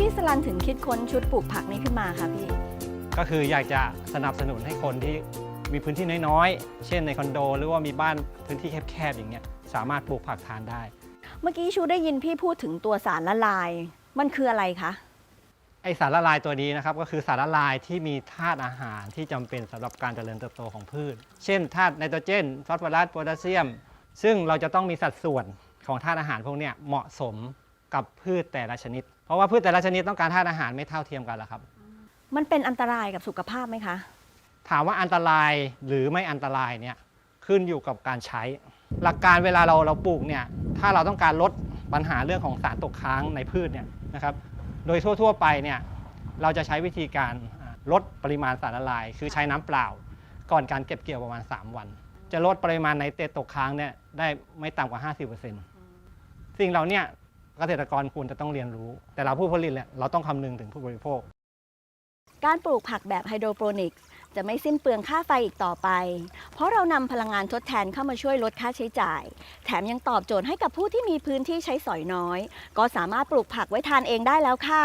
พี่สลันถึงคิดค้นชุดปลูกผักนี้ขึ้นมาคะพี่ ก็คืออยากจะสนับสนุนให้คนที่มีพื้นที่น้อยๆ เช่นในคอนโด หรือว่ามีบ้านพื้นที่แคบๆอย่างเงี้ยสามารถปลูกผักทานได้ เมื่อกี้ชูได้ยินพี่พูดถึงตัวสารละลาย มันคืออะไรคะ ไอสารละลายตัวนี้นะครับก็คือสารละลายที่มีธาตุอาหารที่จำเป็นสำหรับการเจริญเติบโตของพืช เช่นธาตุไนโตรเจน ฟอสฟอรัส โพแทสเซียม ซึ่งเราจะต้องมีสัดส่วนของธาตุอาหารพวกเนี้ยเหมาะสมกับพืชแต่ละชนิด เพราะว่าพืชแต่ละชนิดต้องการธาตุอาหารไม่เท่าเทียมกันละครับ มันเป็นอันตรายกับสุขภาพไหมคะ ถามว่าอันตรายหรือไม่อันตรายเนี่ยขึ้นอยู่กับการใช้ หลักการเวลาเราเราปลูกเนี่ยถ้าเราต้องการลดปัญหาเรื่องของสารตกค้างในพืชเนี่ยนะครับโดยทั่ว ๆ ไปเนี่ยเราจะใช้วิธีการอ่าลดปริมาณสารละลาย คือใช้น้ำเปล่า ก่อนการเก็บเกี่ยวประมาณ 3 วัน จะลดปริมาณไนเตรตตกค้างเนี่ยได้ไม่ต่ำกว่า 50%สิ่งเหล่าเนี้ เกษตรกรควรจะต้องเรียนรู้ แต่เราผู้ผลิตเนี่ยเราต้องคำนึงถึงผู้บริโภค การปลูกผักแบบไฮโดรโปรนิกส์จะไม่สิ้นเปลืองค่าไฟอีกต่อไป เพราะเรานำพลังงานทดแทนเข้ามาช่วยลดค่าใช้จ่าย แถมยังตอบโจทย์ให้กับผู้ที่มีพื้นที่ใช้สอยน้อย ก็สามารถปลูกผักไว้ทานเองได้แล้วค่ะ